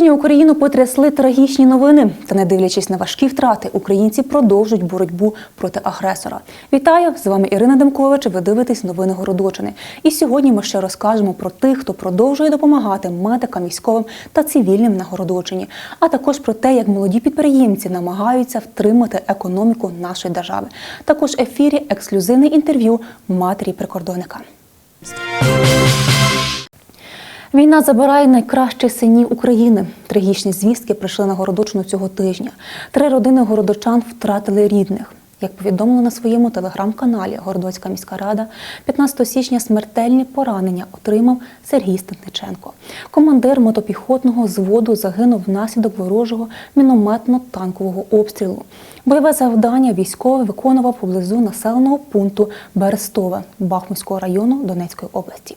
Тижня Україну потрясли трагічні новини. Та не дивлячись на важкі втрати, українці продовжують боротьбу проти агресора. Вітаю! З вами Ірина Демкович. Ви дивитесь новини Городочини. І сьогодні ми ще розкажемо про тих, хто продовжує допомагати медикам, військовим та цивільним на Городочині, а також про те, як молоді підприємці намагаються втримати економіку нашої держави. Також ефірі ексклюзивне інтерв'ю матері прикордонника. Війна забирає найкращих синів України. Трагічні звістки прийшли на Городочину цього тижня. Три родини городочан втратили рідних. Як повідомили на своєму телеграм-каналі Городоцька міська рада, 15 січня смертельні поранення отримав Сергій Степниченко. Командир мотопіхотного зводу загинув внаслідок ворожого мінометно-танкового обстрілу. Бойове завдання військовий виконував поблизу населеного пункту Берестове Бахмутського району Донецької області.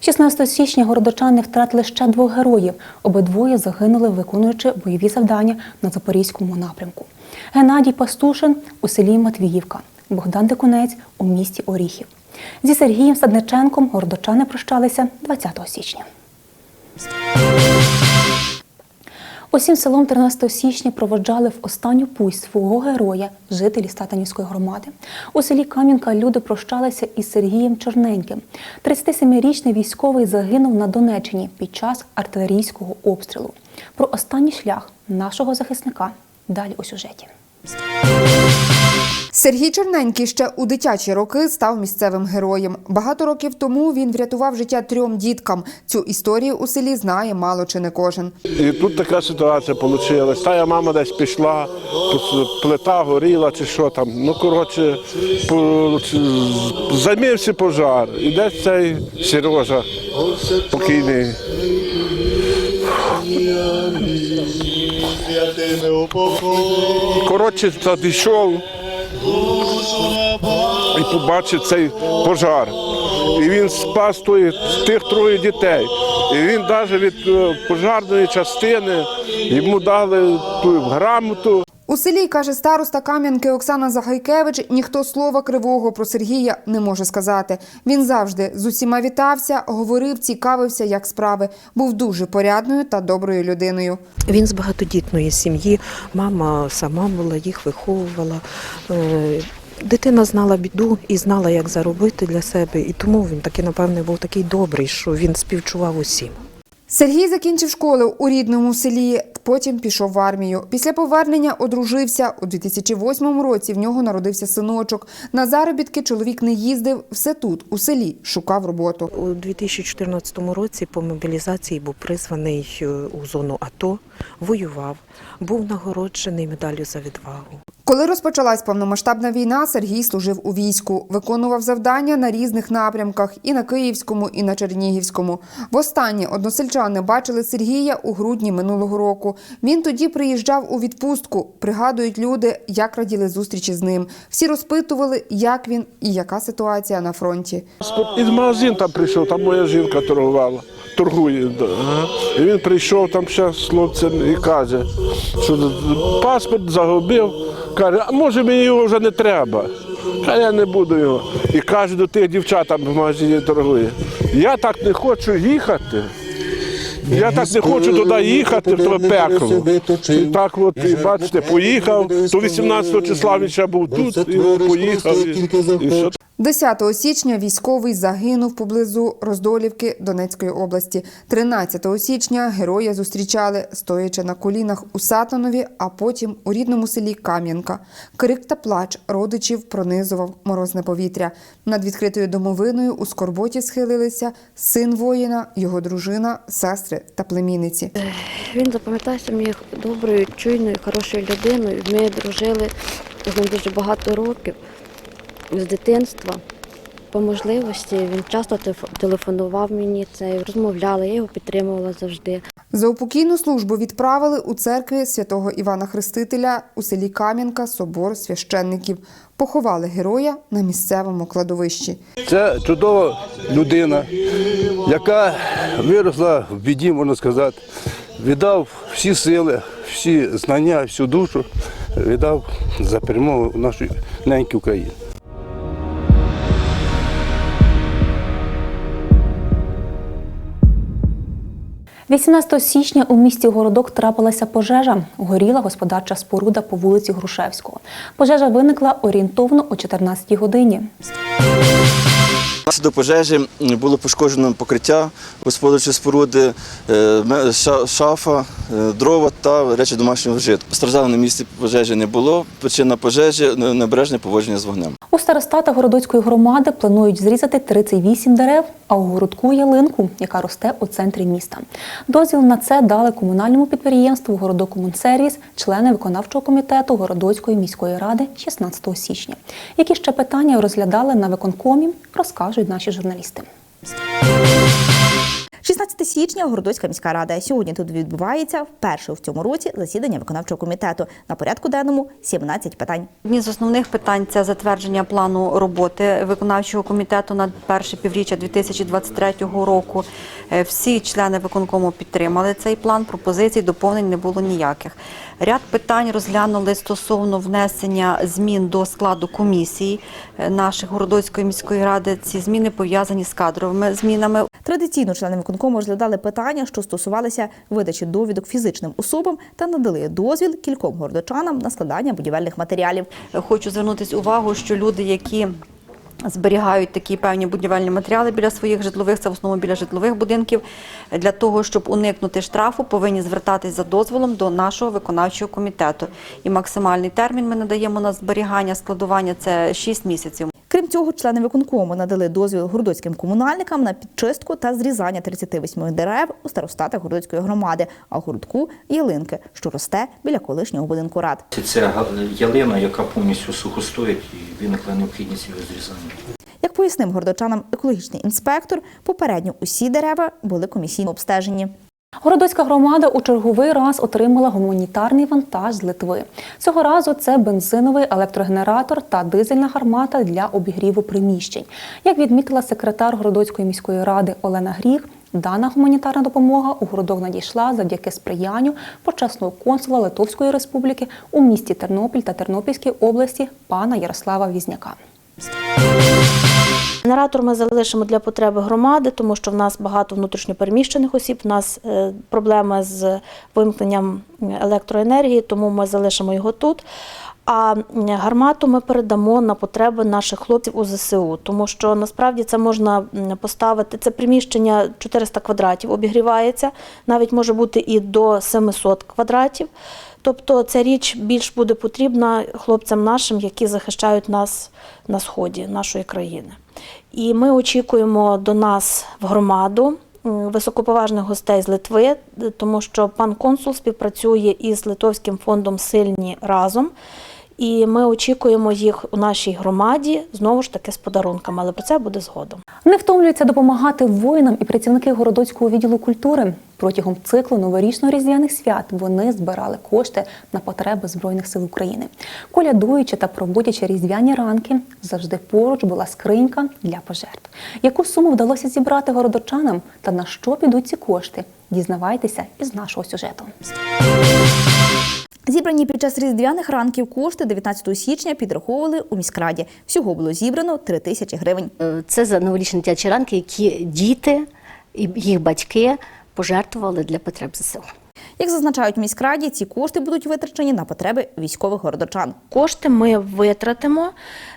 16 січня городочани втратили ще двох героїв. Обидвоє загинули, виконуючи бойові завдання на Запорізькому напрямку. Геннадій Пастушин у селі Матвіївка, Богдан Дикунець у місті Оріхів. Зі Сергієм Садниченком городочани прощалися 20 січня. Усім селом 13 січня проводжали в останню путь свого героя жителі Статанівської громади. У селі Кам'янка люди прощалися із Сергієм Чорненьким. 37-річний військовий загинув на Донеччині під час артилерійського обстрілу. Про останній шлях нашого захисника далі у сюжеті. Сергій Чорненький ще у дитячі роки став місцевим героєм. Багато років тому він врятував життя трьом діткам. Цю історію у селі знає мало чи не кожен. І тут така ситуація вийшла. Та мама десь пішла, плита горіла чи що там. Ну, коротше, займився пожар. І десь цей Сережа покійний. Коротше, підійшов і побачив цей пожар. І він спас тих троє дітей. І він навіть від е, пожарної частини йому дали ту грамоту. У селі, каже староста Кам'янки Оксана Загайкевич, ніхто слова кривого про Сергія не може сказати. Він завжди з усіма вітався, говорив, цікавився, як справи. Був дуже порядною та доброю людиною. Він з багатодітної сім'ї, мама сама була, їх виховувала. Е, Дитина знала біду і знала, як заробити для себе, і тому він таки, напевне, був такий добрий, що він співчував усім. Сергій закінчив школу у рідному селі, потім пішов в армію. Після повернення одружився. У 2008 році в нього народився синочок. На заробітки чоловік не їздив, все тут, у селі, шукав роботу. У 2014 році по мобілізації був призваний е, у зону АТО, воював, був нагороджений медаллю за відвагу. Коли розпочалась повномасштабна війна, Сергій служив у війську, виконував завдання на різних напрямках і на Київському, і на Чернігівському. Востаннє односельчани бачили Сергія у грудні минулого року. Він тоді приїжджав у відпустку. Пригадують люди, як раділи зустрічі з ним. Всі розпитували, як він і яка ситуація на фронті. Із магазин там прийшов, там моя жінка торгувала. Торгує. І він прийшов там ще з хлопцем і каже, що паспорт загубив. Каже, а може мені його вже не треба. А я не буду його. І каже до тих дівчат в магазині торгує. Я так не хочу їхати. Я так не хочу туди їхати, в то пекло. І так от, і бачите, поїхав, то 18 числа він ще був тут, і поїхав. І, і все 10 січня військовий загинув поблизу Роздолівки Донецької області. 13 січня героя зустрічали, стоячи на колінах у Сатанові, а потім у рідному селі Кам'янка. Крик та плач родичів пронизував морозне повітря. Над відкритою домовиною у скорботі схилилися син воїна, його дружина, сестри та племінниці. Він запам'ятався мені доброю, чуйною, хорошою людиною. Ми дружили з ним дуже багато років з дитинства. По можливості він часто телефонував мені це, розмовляли, я його підтримувала завжди. За упокійну службу відправили у церкві святого Івана Хрестителя у селі Кам'янка собор священників. Поховали героя на місцевому кладовищі. Це чудова людина, яка виросла в біді, можна сказати, віддав всі сили, всі знання, всю душу, віддав за перемогу нашої неньки України. 18 січня у місті Городок трапилася пожежа. Горіла господарча споруда по вулиці Грушевського. Пожежа виникла орієнтовно о 14 годині. Внаслідок пожежі було пошкоджено покриття господарчої споруди, е, шафа, е, дрова та речі домашнього вжитку. Постраждалих на місці пожежі не було. Причина пожежі – небережне поводження з вогнем. У старостата Городоцької громади планують зрізати 38 дерев, а у городку ялинку, яка росте у центрі міста. Дозвіл на це дали комунальному підприємству Городокомунсервіс, члени виконавчого комітету Городоцької міської ради 16 січня. Які ще питання розглядали на виконкомі, розкажуть наші журналісти. 16 січня Городоцька міська рада. Сьогодні тут відбувається вперше в цьому році засідання виконавчого комітету. На порядку денному 17 питань. Одні з основних питань це затвердження плану роботи виконавчого комітету на перше півріччя 2023 року. Е, Всі члени виконкому підтримали цей план. Пропозицій, доповнень не було ніяких. Ряд питань розглянули стосовно внесення змін до складу комісії е, наших Городоцької міської ради. Ці зміни пов'язані з кадровими змінами. Традиційно члени виконкому розглядали питання, що стосувалися видачі довідок фізичним особам та надали дозвіл кільком городочанам на складання будівельних матеріалів. Хочу звернутися увагу, що люди, які зберігають такі певні будівельні матеріали біля своїх житлових, це в основному біля житлових будинків, для того, щоб уникнути штрафу, повинні звертатись за дозволом до нашого виконавчого комітету. І максимальний термін ми надаємо на зберігання, складування це 6 місяців. Крім цього, члени виконкому надали дозвіл городоцьким комунальникам на підчистку та зрізання 38 дерев у старостатах Городоцької громади, а у городку ялинки, що росте біля колишнього будинку рад. Це ялина, яка повністю сухостоїть і виникла необхідність її зрізання. Як пояснив городочанам екологічний інспектор, попередньо усі дерева були комісійно обстежені. Городоцька громада у черговий раз отримала гуманітарний вантаж з Литви. Цього разу це бензиновий електрогенератор та дизельна гармата для обігріву приміщень. Як відмітила секретар Городоцької міської ради Олена Гріх, дана гуманітарна допомога у городок надійшла завдяки сприянню почесного консула Литовської республіки у місті Тернопіль та Тернопільській області пана Ярослава Візняка. Генератор ми залишимо для потреби громади, тому що в нас багато внутрішньопереміщених осіб. У нас е, проблеми з вимкненням електроенергії, тому ми залишимо його тут. А гармату ми передамо на потреби наших хлопців у ЗСУ, тому що насправді це можна поставити. Це приміщення 400 квадратів обігрівається, навіть може бути і до 700 квадратів. Тобто ця річ більш буде потрібна хлопцям нашим, які захищають нас на сході нашої країни. І ми очікуємо до нас в громаду високоповажних гостей з Литви, тому що пан консул співпрацює із Литовським фондом Сильні разом. І ми очікуємо їх у нашій громаді знову ж таки з подарунками, але про це буде згодом. Не втомлюються допомагати воїнам і працівники городоцького відділу культури. Протягом циклу новорічно-різдвяних свят вони збирали кошти на потреби Збройних сил України. Колядуючи та проводячи різдвяні ранки, завжди поруч була скринька для пожертв. Яку суму вдалося зібрати городочанам та на що підуть ці кошти? Дізнавайтеся із нашого сюжету. Зібрані під час різдвяних ранків кошти 19 січня підраховували у міськраді. Всього було зібрано 3 тисячі гривень. Е, Це за новорічні дитячі ранки, які діти і їх батьки пожертвували для потреб ЗСУ. Як зазначають в міськраді, ці кошти будуть витрачені на потреби військових городочан. Кошти ми витратимо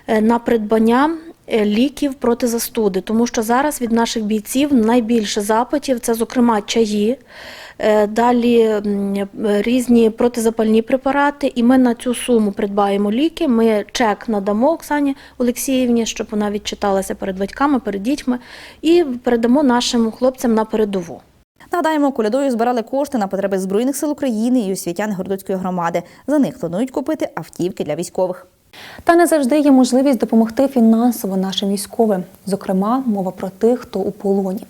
е, на придбання е, ліків проти застуди, тому що зараз від наших бійців найбільше запитів це, зокрема, чаї, е, далі різні протизапальні препарати. І ми на цю суму придбаємо ліки. Ми чек надамо Оксані Олексіївні, щоб вона відчиталася перед батьками, перед дітьми, і передамо нашим хлопцям на передову. Нагадаємо, колядою збирали кошти на потреби Збройних сил України і освітян Городоцької громади. За них планують купити автівки для військових. Та не завжди є можливість допомогти фінансово нашим військовим, зокрема, мова про тих, хто у полоні.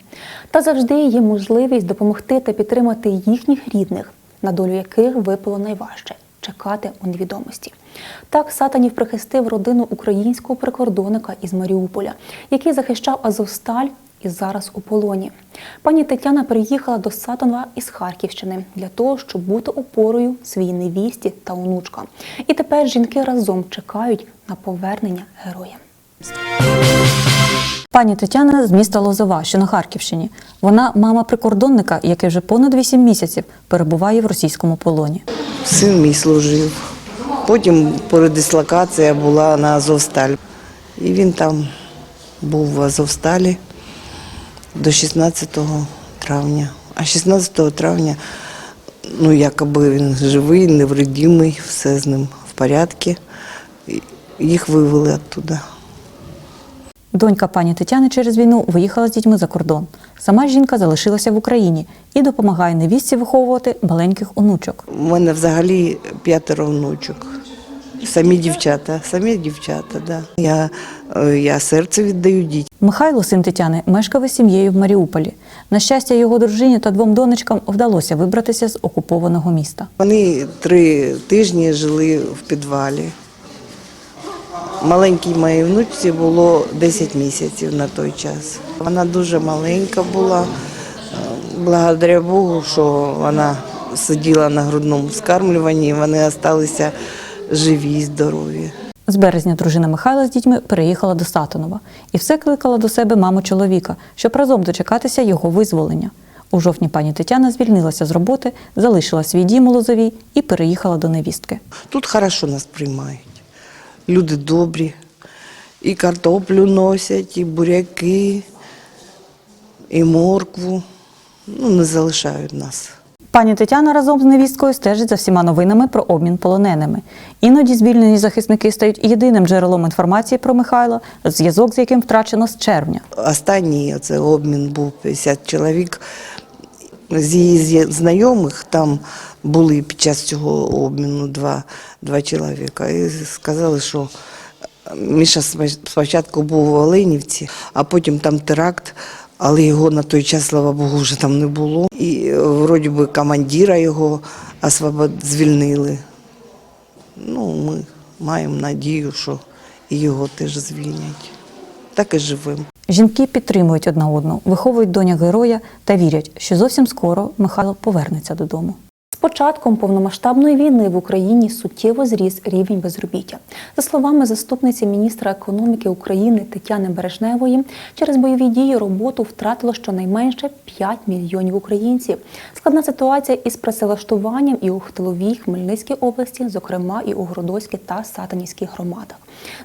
Та завжди є можливість допомогти та підтримати їхніх рідних, на долю яких випало найважче чекати у невідомості. Так Сатанів прихистив родину українського прикордонника із Маріуполя, який захищав Азовсталь і зараз у полоні. Пані Тетяна приїхала до Сатанова із Харківщини для того, щоб бути опорою своїй невісті та онучкам. І тепер жінки разом чекають на повернення героя. Пані Тетяна з міста Лозова, що на Харківщині. Вона мама прикордонника, який вже понад 8 місяців перебуває в російському полоні. Син мій служив. Потім передислокація була на Азовсталь. І він там був в Азовсталі до 16 травня. А 16 травня, ну, якоби він живий, невредимий, все з ним в порядку. Їх вивели оттуда. Донька пані Тетяни через війну виїхала з дітьми за кордон. Сама жінка залишилася в Україні і допомагає невістці виховувати маленьких онучок. У мене взагалі п'ятеро внучок. Самі дівчата, самі дівчата, да. Я, е, я серце віддаю дітям. Михайло, син Тетяни, мешкав із сім'єю в Маріуполі. На щастя, його дружині та двом донечкам вдалося вибратися з окупованого міста. Вони три тижні жили в підвалі. Маленькій моїй внучці було 10 місяців на той час. Вона дуже маленька була. Благодаря Богу, що вона сиділа на грудному скармлюванні, вони залишилися живі, здорові. З березня дружина Михайла з дітьми переїхала до Сатанова і все кликала до себе маму чоловіка, щоб разом дочекатися його визволення. У жовтні пані Тетяна звільнилася з роботи, залишила свій дім у Лозовій і переїхала до невістки. Тут хорошо нас приймають. Люди добрі. І картоплю носять, і буряки, і моркву. Ну, не залишають нас. Пані Тетяна разом з невісткою стежить за всіма новинами про обмін полоненими. Іноді звільнені захисники стають єдиним джерелом інформації про Михайла, зв'язок з яким втрачено з червня. Останній оце обмін був 50 чоловік. З її знайомих там були під час цього обміну два, два чоловіка. І сказали, що Міша спа- спочатку був в Оленівці, а потім там теракт, але його на той час, слава Богу, вже там не було. І е, вроді би командира його освобод... звільнили. Ну, ми маємо надію, що його теж звільнять. Так і живемо. Жінки підтримують одна одну, виховують доня героя та вірять, що зовсім скоро Михайло повернеться додому. Початком повномасштабної війни в Україні суттєво зріс рівень безробіття. За словами заступниці міністра економіки України Тетяни Бережневої, через бойові дії роботу втратило щонайменше 5 мільйонів українців. Складна ситуація із працевлаштуванням і у Хтиловій, Хмельницькій області, зокрема і у Городоцькій та Сатанівській громадах.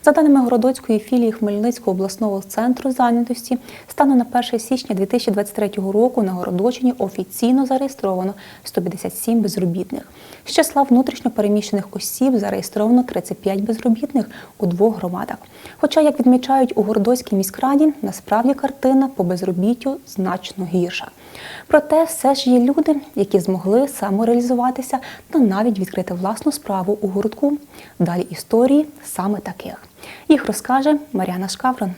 За даними Городоцької філії Хмельницького обласного центру зайнятості, станом на 1 січня 2023 року на Городочині офіційно зареєстровано 157 безробітних. З числа внутрішньо переміщених осіб зареєстровано 35 безробітних у двох громадах. Хоча, як відмічають у Городоцькій міськраді, насправді картина по безробіттю значно гірша. Проте все ж є люди, які змогли самореалізуватися та навіть відкрити власну справу у гуртку. Далі історії саме таких. Їх розкаже Маріана Шкаврон.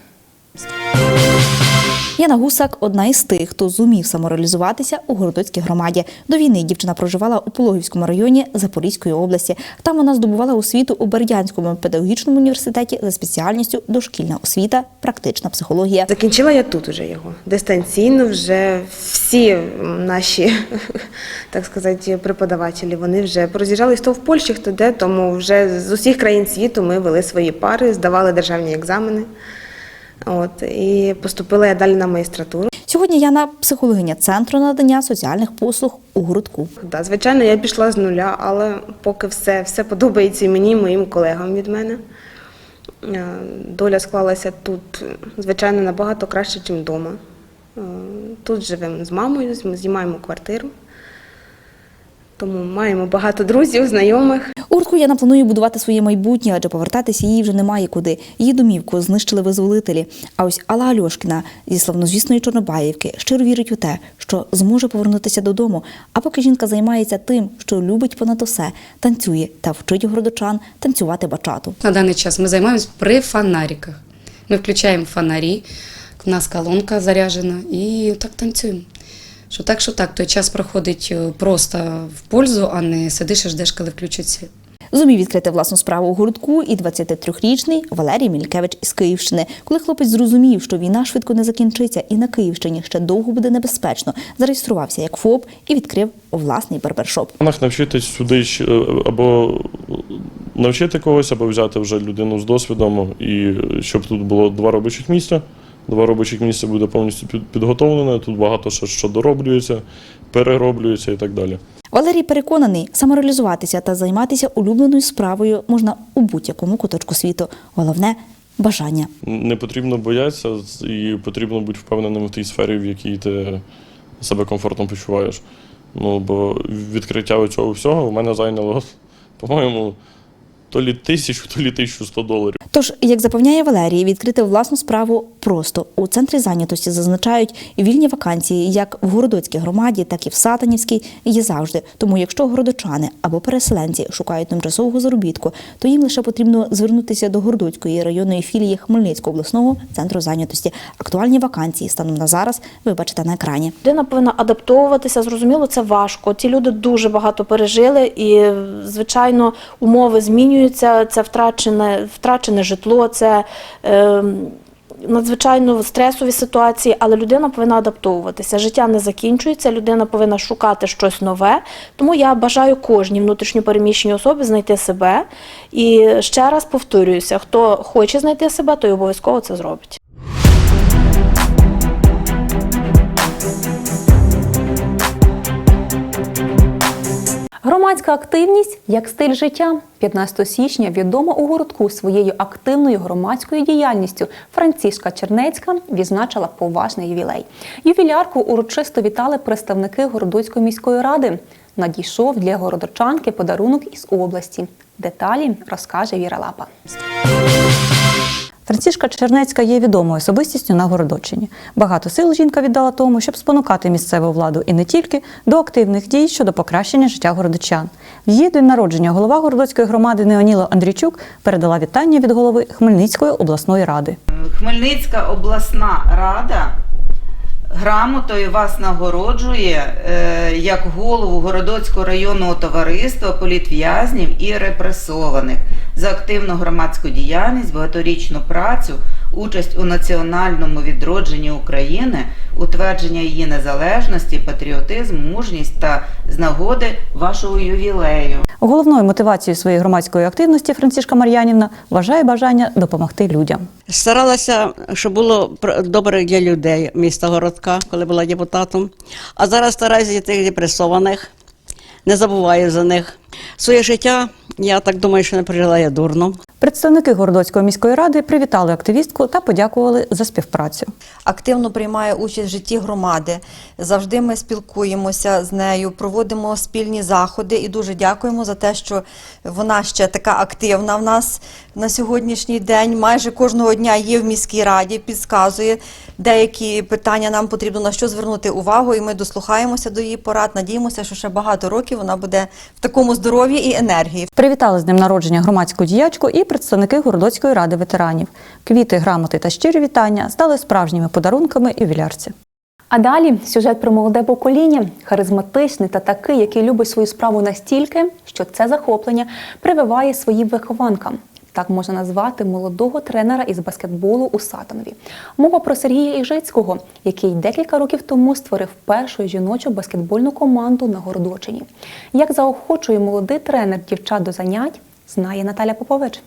Яна Гусак одна із тих, хто зумів самореалізуватися у Городоцькій громаді. До війни дівчина проживала у Пологівському районі Запорізької області. Там вона здобувала освіту у Бердянському педагогічному університеті за спеціальністю дошкільна освіта, практична психологія. Закінчила я тут уже його дистанційно. Вже всі наші, так сказати, преподавателі вони вже пороз'їжджались хто в Польщі, хто де. Тому вже з усіх країн світу ми вели свої пари, здавали державні екзамени. От і поступила я далі на магістратуру. Сьогодні Яна психологиня центру надання соціальних послуг у городку. Да, звичайно, я пішла з нуля, але поки все, все подобається і мені, і моїм колегам від мене. Е, Доля склалася тут, звичайно, набагато краще, ніж вдома. Е, Тут живемо з мамою, знімаємо квартиру, тому маємо багато друзів, знайомих. У гуртку Яна планує будувати своє майбутнє, адже повертатися їй вже немає куди. Її домівку знищили визволителі. А ось Алла Альошкіна зі славнозвісної Чорнобаївки щиро вірить у те, що зможе повернутися додому. А поки жінка займається тим, що любить понад усе, танцює та вчить городочан танцювати бачату. На даний час ми займаємось при фонариках. Ми включаємо фонарі, у нас колонка заряджена і так танцюємо. Що так, що так, той час проходить е, просто в пользу, а не сидиш і ждеш, коли включать світ. Зумів відкрити власну справу у гуртку і 23-річний Валерій Мількевич із Київщини. Коли хлопець зрозумів, що війна швидко не закінчиться і на Київщині ще довго буде небезпечно, зареєструвався як ФОП і відкрив власний барбершоп. Нас навчитись сюди е, або навчити когось або взяти вже людину з досвідом, і щоб тут було два робочих місця. Два робочих місця буде повністю під- підготовлене. Тут багато що, що дороблюється, перероблюється і так далі. Валерій переконаний, самореалізуватися та займатися улюбленою справою можна у будь-якому куточку світу. Головне бажання. Не потрібно боятися і потрібно бути впевненим в тій сфері, в якій ти себе комфортно почуваєш. Ну, бо відкриття цього всього в мене зайняло, по-моєму, то лі тисячу, то лі 1100 доларів. Тож, як запевняє Валерій, відкрити власну справу просто у центрі зайнятості зазначають вільні вакансії як в Городоцькій громаді, так і в Сатанівській є завжди. Тому, якщо городочани або переселенці шукають тимчасового заробітку, то їм лише потрібно звернутися до Городоцької районної філії Хмельницького обласного центру зайнятості. Актуальні вакансії станом на зараз ви бачите на екрані. Людина повинна адаптовуватися. Зрозуміло, це важко. Ці люди дуже багато пережили, і звичайно, умови змінюються. Це втрачене, втрачене житло, це е, надзвичайно стресові ситуації, але людина повинна адаптовуватися. Життя не закінчується, людина повинна шукати щось нове. Тому я бажаю кожній внутрішньопереміщеній особі знайти себе. І ще раз повторююся: хто хоче знайти себе, той обов'язково це зробить. Громадська активність як стиль життя. 15 січня відома у городку своєю активною громадською діяльністю Францішка Чернецька відзначила поважний ювілей. Ювілярку урочисто вітали представники Городоцької міської ради. Надійшов для городочанки подарунок із області. Деталі розкаже Віра Лапа. Францішка Чернецька є відомою особистістю на Городочині. Багато сил жінка віддала тому, щоб спонукати місцеву владу і не тільки до активних дій щодо покращення життя городочан. В її день народження голова Городоцької громади Неоніла Андрійчук передала вітання від голови Хмельницької обласної ради. Хмельницька обласна рада грамотою вас нагороджує е, як голову Городоцького районного товариства політв'язнів і репресованих за активну громадську діяльність, багаторічну працю, участь у національному відродженні України, утвердження її незалежності, патріотизм, мужність та з нагоди вашого ювілею. Головною мотивацією своєї громадської активності Францішка Мар'янівна вважає бажання допомогти людям. Старалася, щоб було добре для людей міста Городка, коли була депутатом. А зараз стараюся для тих депресованих, не забуваю за них. Своє життя, я так думаю, що не прожила я дурно. Представники Городоцької міської ради привітали активістку та подякували за співпрацю. активно приймає участь в житті громади. Завжди ми спілкуємося з нею, проводимо спільні заходи і дуже дякуємо за те, що вона ще така активна в нас на сьогоднішній день. Майже кожного дня є в міській раді, підказує деякі питання. Нам потрібно на що звернути увагу, і ми дослухаємося до її порад. Надіємося, що ще багато років вона буде в такому здоров'ї і енергії. Привітали з днем народження громадську діячку і представники Городоцької ради ветеранів. Квіти, грамоти та щирі вітання стали справжніми подарунками ювілярці. А далі сюжет про молоде покоління, харизматичний та такий, який любить свою справу настільки, що це захоплення прививає своїм вихованкам. Так можна назвати молодого тренера із баскетболу у Сатанові. Мова про Сергія Іжицького, який декілька років тому створив першу жіночу баскетбольну команду на Городочині. Як заохочує молодий тренер дівчат до занять, знає Наталя Попович.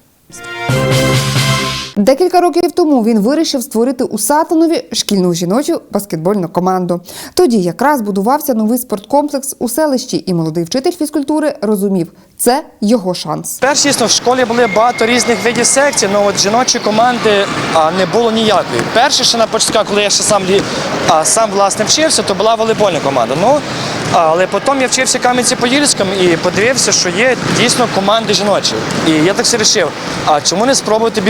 Декілька років тому він вирішив створити у Сатанові шкільну жіночу баскетбольну команду. Тоді якраз будувався новий спорткомплекс у селищі, і молодий вчитель фізкультури розумів, це його шанс. Перш, дійсно, в школі були багато різних видів секцій, але от жіночої команди а, не було ніякої. Перше, ще на початках, коли я ще сам, а, сам власне вчився, то була волейбольна команда. Ну, але потім я вчився в Кам'янці-Подільському і подивився, що є дійсно команди жіночі. І я так вирішив, а чому не спробувати б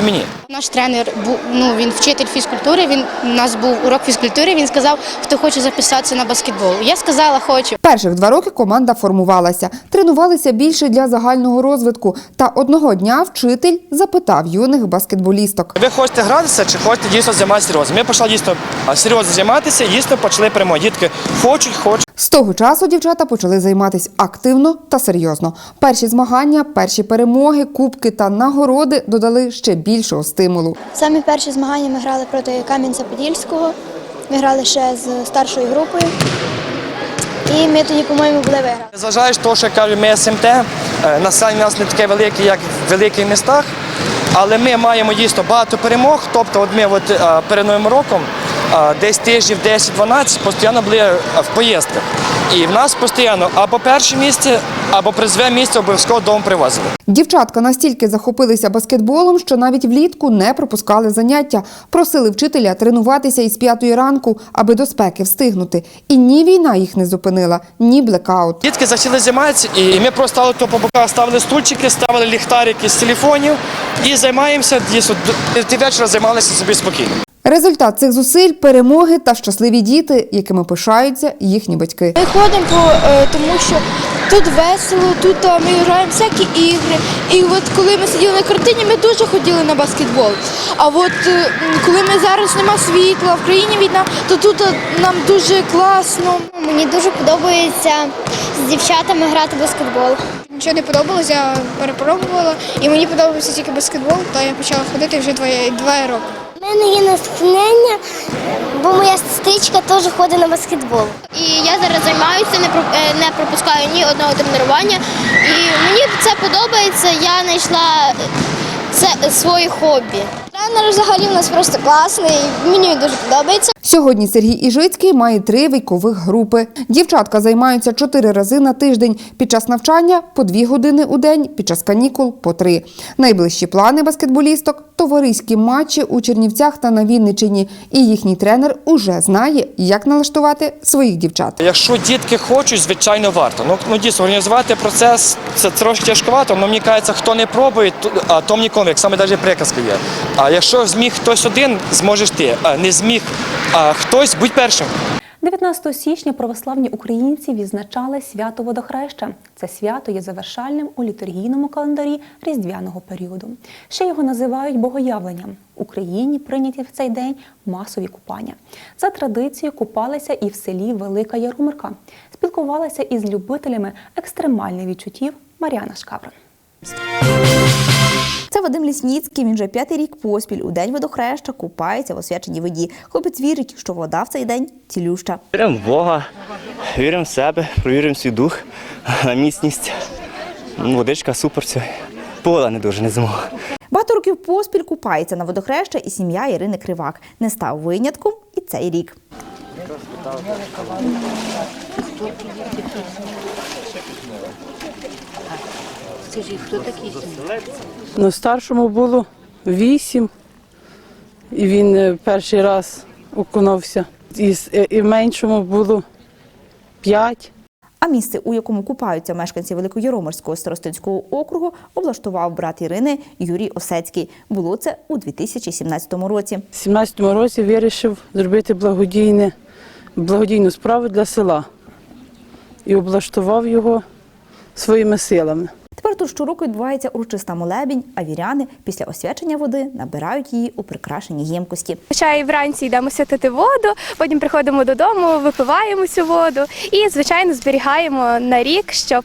Наш тренер був ну він вчитель фізкультури. Він у нас був урок фізкультури. Він сказав, хто хоче записатися на баскетбол. Я сказала, хочу. Перших два роки команда формувалася, тренувалися більше для загального розвитку. Та одного дня вчитель запитав юних баскетболісток. Ви хочете гратися чи хочете дійсно займатися серйозно? Ми почали дійсно серйозно займатися, дійсно почали прямо. Дітки хочуть, хочуть. З того часу дівчата почали займатися активно та серйозно. Перші змагання, перші перемоги, кубки та нагороди додали ще більшого стимулу. Самі перші змагання ми грали проти Кам'янця-Подільського. Ми грали ще з старшою групою. І ми тоді, по-моєму, були виграли. Зважаєш те, що я кажу, ми СМТ, Е, Населення у нас не таке велике, як в великих містах, але ми маємо дійсно багато перемог. Тобто, от ми от, е, перед Новим роком десь тижнів 10-12 постійно були е, в поїздках. І в нас постійно або перше місце, або призве місце обов'язково дому привозили. Дівчатка настільки захопилися баскетболом, що навіть влітку не пропускали заняття. Просили вчителя тренуватися із п'ятої ранку, аби до спеки встигнути. І ні війна їх не зупинила, ні блекаут. Дітки захотіли займатися, і ми просто то по боках, ставили стульчики, ставили ліхтарики з телефонів і займаємося дійсно. вечора займалися собі спокійно. Результат цих зусиль перемоги та щасливі діти, якими пишаються їхні батьки. Ми ходимо, по, е, тому що тут весело, тут ми граємо всякі ігри. І от коли ми сиділи на картині, ми дуже ходили на баскетбол. А от е, коли ми зараз нема світла, в країні війна, то тут е, нам дуже класно. Мені дуже подобається з дівчатами грати в баскетбол. Нічого не подобалося, я перепробувала, і мені подобається тільки баскетбол, то я почала ходити вже два, два роки. У мене є натхнення, бо моя сестричка теж ходить на баскетбол. І я зараз займаюся, е, не пропускаю ні одного тренування. І мені це подобається. Я знайшла це своє хобі. Тренер взагалі у нас просто класний, мені дуже подобається. Сьогодні Сергій Іжицький має три вікових групи. Дівчатка займаються чотири рази на тиждень. Під час навчання по дві години у день, під час канікул по три. Найближчі плани баскетболісток товариські матчі у Чернівцях та на Вінничині. І їхній тренер уже знає, як налаштувати своїх дівчат. Якщо дітки хочуть, звичайно варто. Ну, ну дійсно, організувати процес це трошки тяжковато, але мені кажеться, хто не пробує, то, а тому ніколи, як саме навіть приказка є. А якщо зміг хтось один, зможеш ти. Не зміг а хтось, будь першим. 19 січня православні українці відзначали свято водохреща. Це свято є завершальним у літургійному календарі різдвяного періоду. Ще його називають богоявленням. В Україні прийняті в цей день масові купання. За традицією купалися і в селі Велика Ярмарка. Спілкувалася із любителями екстремальних відчуттів Мар'яна Шкаврин. Це Вадим Лісніцький. Він вже п'ятий рік поспіль у день водохреща купається в освяченій воді. Хлопець вірить, що вода в цей день цілюща. Віримо в Бога, віримо в себе, провіримо свій дух на міцність. Ну, Водичка супер, це погода не дуже не зимова. Багато років поспіль купається на водохреща і сім'я Ірини Кривак. Не став винятком і цей рік. Скажи, хто такий? Ну, старшому було вісім, і він е, перший раз окунувся. І, е, і меншому було п'ять. А місце, у якому купаються мешканці Великоєроморського старостинського округу, облаштував брат Ірини Юрій Осецький. Було це у 2017 році. У 17-му році вирішив зробити благодійне, благодійну справу для села і облаштував його своїми силами. Тепер тут щороку відбувається урочиста молебінь, а віряни після освячення води набирають її у прикрашені ємкості. Звичайно, вранці йдемо святити воду, потім приходимо додому, випиваємо цю воду і, звичайно, зберігаємо на рік, щоб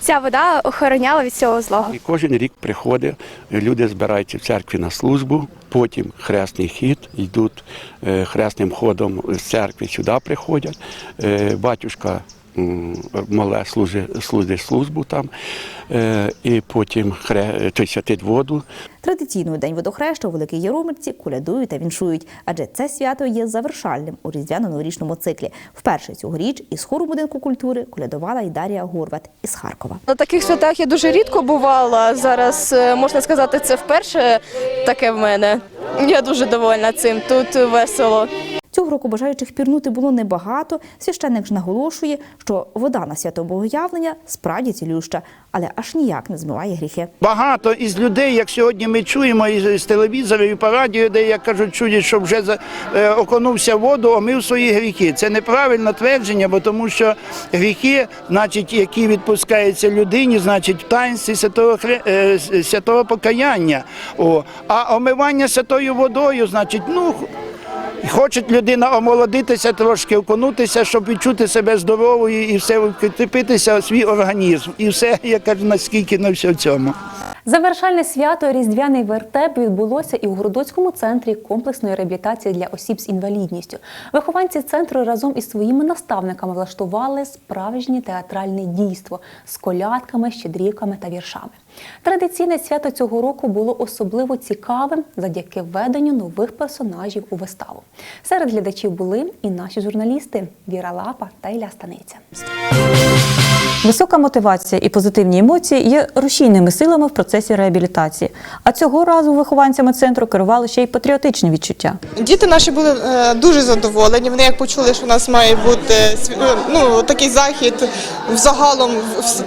ця вода охороняла від всього злого. І кожен рік приходить, люди збираються в церкві на службу, потім хресний хід, йдуть е, хресним ходом з церкви сюди приходять. Е, Батюшка мале служить, служить службу там, е, і потім святить воду. Традиційно у день водохреща у Великій Єромирці колядують та віншують, адже це свято є завершальним у різдвяно-новорічному циклі. Вперше цьогоріч із хору будинку культури колядувала і Дар'я Горват із Харкова. На таких святах я дуже рідко бувала. Зараз е, можна сказати, це вперше таке в мене. Я дуже довольна цим. Тут весело. Цього року бажаючих пірнути було небагато. Священник ж наголошує, що вода на свято Богоявлення справді цілюща, але аж ніяк не змиває гріхи. Багато із людей, як сьогодні ми чуємо із, телевізорів і по радіо, де як кажуть, чують, що вже е, окунувся воду, омив свої гріхи. Це неправильне твердження, бо тому що гріхи, значить, які відпускаються людині, значить, в таїнстві святого, хре- святого покаяння. О, а омивання святою водою, значить, ну. Хоче людина омолодитися, трошки окунутися, щоб відчути себе здоровою і все укріпитися свій організм. І все, я кажу, наскільки на все цьому. Завершальне свято Різдвяний вертеп відбулося і у Городоцькому центрі комплексної реабілітації для осіб з інвалідністю. Вихованці центру разом із своїми наставниками влаштували справжнє театральне дійство з колядками, щедрівками та віршами. Традиційне свято цього року було особливо цікавим завдяки введенню нових персонажів у виставу. Серед глядачів були і наші журналісти Віра Лапа та Ілля Станиця. Висока мотивація і позитивні емоції є рушійними силами в процесі реабілітації. А цього разу вихованцями центру керували ще й патріотичні відчуття. Діти наші були е, дуже задоволені. Вони як почули, що у нас має бути сві- е, ну, такий захід взагалом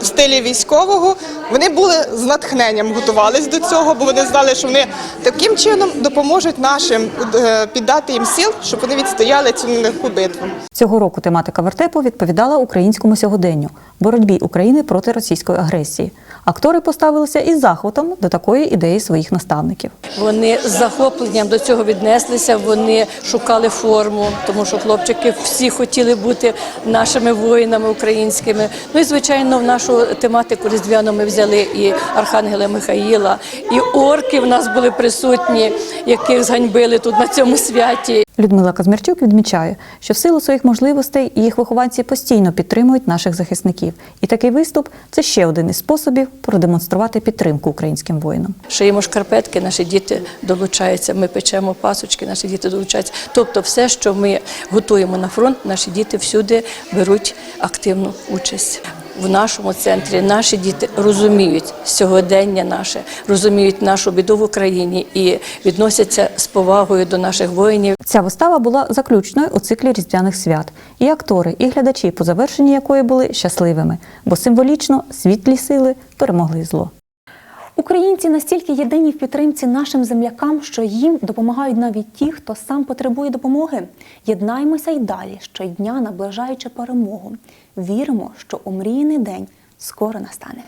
в стилі військового. Вони були з натхненням готувались до цього, бо вони знали, що вони таким чином допоможуть нашим е, піддати їм сил, щоб вони відстояли цю нелегку битву. Цього року тематика вертепу відповідала українському сьогоденню боротьбі України проти російської агресії. Актори поставилися із захватом до такої ідеї своїх наставників. Вони з захопленням до цього віднеслися. Вони шукали форму, тому що хлопчики всі хотіли бути нашими воїнами українськими. Ну і звичайно, в нашу тематику різдвяну ми взяли і Архангела Михаїла, і орки в нас були присутні, яких зганьбили тут на цьому святі. Людмила Казмірчук відмічає, що в силу своїх можливостей їх вихованці постійно підтримують наших захисників. І такий виступ це ще один із способів продемонструвати підтримку українським воїнам. Шиємо шкарпетки, наші діти долучаються. Ми печемо пасочки, наші діти долучаються. Тобто, все, що ми готуємо на фронт, наші діти всюди беруть активну участь. В нашому центрі наші діти розуміють сьогодення наше, розуміють нашу біду в Україні і відносяться з повагою до наших воїнів. Ця вистава була заключною у циклі різдвяних свят. І актори, і глядачі, по завершенні якої були щасливими, бо символічно світлі сили перемогли зло. Українці настільки єдині в підтримці нашим землякам, що їм допомагають навіть ті, хто сам потребує допомоги. Єднаймося й далі, щодня наближаючи перемогу. Віримо, що омріяний день скоро настане.